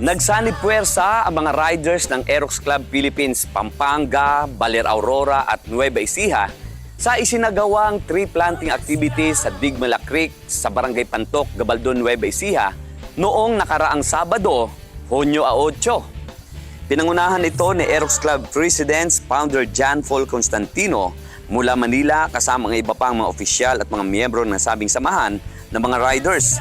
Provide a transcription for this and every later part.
Nagsanib puwersa ang mga riders ng Aerox Club Philippines Pampanga, Baler Aurora at Nueva Ecija sa isinagawang tree planting activities sa Digmala Creek sa Barangay Pantok, Gabaldon, Nueva Ecija noong nakaraang Sabado, Hunyo 8. Pinangunahan ito ni Aerox Club Presidents Founder John Paul Constantino mula Manila kasama ang iba pang mga opisyal at mga miyembro ng sabing samahan ng mga riders.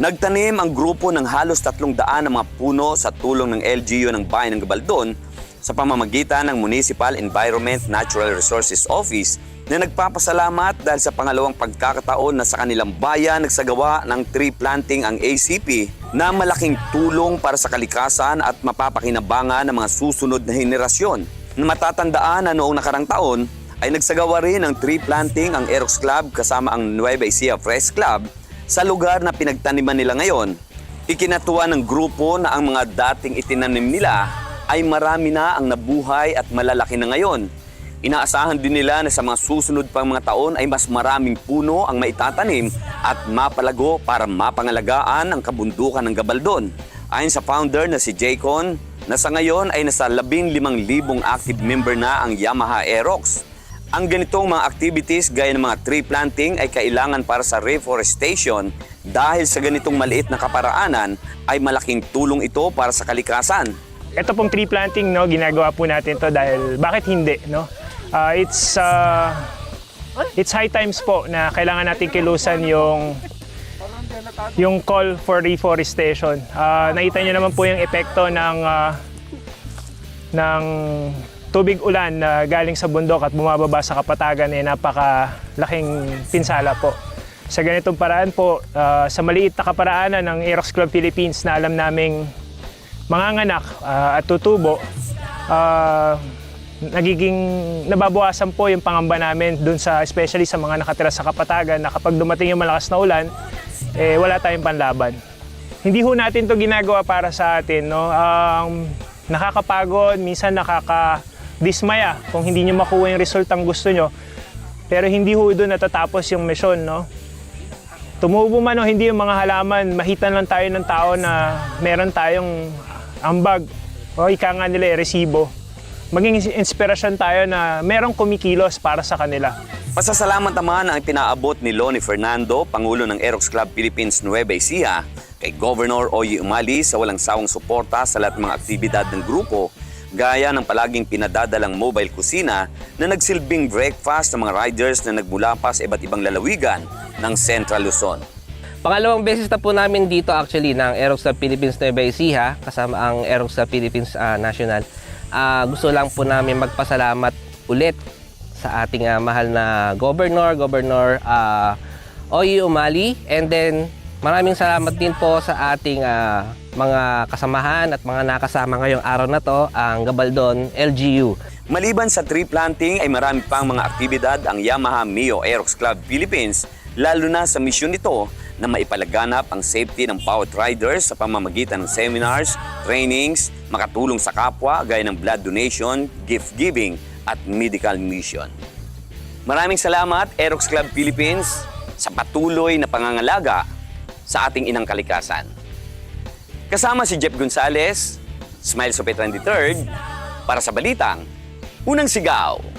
Nagtanim ang grupo ng halos tatlong daan ng mga puno sa tulong ng LGU ng Bayan ng Gabaldon sa pamamagitan ng Municipal Environment Natural Resources Office na nagpapasalamat dahil sa pangalawang pagkakataon na sa kanilang bayan nagsagawa ng tree planting ang ACP na malaking tulong para sa kalikasan at mapapakinabangan ng mga susunod na henerasyon. Na matatandaan na noong nakarang taon ay nagsagawa rin ng tree planting ang Aerox Club kasama ang Nueva Ecija Fresh Club sa lugar na pinagtaniman nila ngayon. Ikinatuwa ng grupo na ang mga dating itinanim nila ay marami na ang nabuhay at malalaki na ngayon. Inaasahan din nila na sa mga susunod pang mga taon ay mas maraming puno ang maitatanim at mapalago para mapangalagaan ang kabundukan ng Gabaldon. Ayon sa founder na si Jaycon, na sa ngayon ay nasa 15,000 active member na ang Yamaha Aerox. Ang ganitong mga activities gaya ng mga tree planting ay kailangan para sa reforestation dahil sa ganitong maliit na kaparaanan ay malaking tulong ito para sa kalikasan. Ito pong tree planting, no, ginagawa po natin to dahil bakit hindi, no? Ah, it's uh, it's high times po na kailangan natin kilusan yung yung call for reforestation. Ah, nakita niyo naman po yung epekto ng ah, ng tubig ulan na galing sa bundok at bumababa sa kapatagan eh napakalaking pinsala po. Sa ganitong paraan po, ah, sa maliit na kaparaanan ng Aerox Club Philippines na alam naming manganganak ah, at tutubo, ah, nagiging nababawasan po yung pangamba namin dun sa especially sa mga nakatira sa kapatagan na kapag dumating yung malakas na ulan, eh, wala tayong panlaban. Hindi ho natin to ginagawa para sa atin. No? Um, nakakapagod, minsan nakakadismaya kung hindi nyo makuha yung result ang gusto nyo. Pero hindi ho doon natatapos yung mission. No? Tumubo man o hindi yung mga halaman, mahitan lang tayo ng tao na meron tayong ambag o ika nga nila, eh, resibo. Maging inspirasyon tayo na merong kumikilos para sa kanila. Pasasalamat naman ang pinaabot ni Loni Fernando, Pangulo ng Aerox Club Philippines Nueva Ecija, kay Governor Oye Umali sa walang sawang suporta sa lahat ng mga aktibidad ng grupo, gaya ng palaging pinadadalang mobile kusina na nagsilbing breakfast ng mga riders na nagmula pa sa iba't ibang lalawigan ng Central Luzon. Pangalawang beses na po namin dito actually ng Aerox Club Philippines Nueva Ecija kasama ang Aerox Club Philippines ah, National. Ah, gusto lang po namin magpasalamat ulit sa ating ah, mahal na Governor, Governor uh, Oyi Umali and then maraming salamat din po sa ating ah, mga kasamahan at mga nakasama ngayong araw na to ang Gabaldon LGU. Maliban sa tree planting ay marami pang mga aktibidad ang Yamaha Mio Aerox Club Philippines lalo na sa misyon nito na maipalaganap ang safety ng bawat riders sa pamamagitan ng seminars, trainings, makatulong sa kapwa gaya ng blood donation, gift giving at medical mission. Maraming salamat Aerox Club Philippines sa patuloy na pangangalaga sa ating inang kalikasan. Kasama si Jeff Gonzalez, Smile Sope 23rd, para sa Balitang, Unang Sigaw.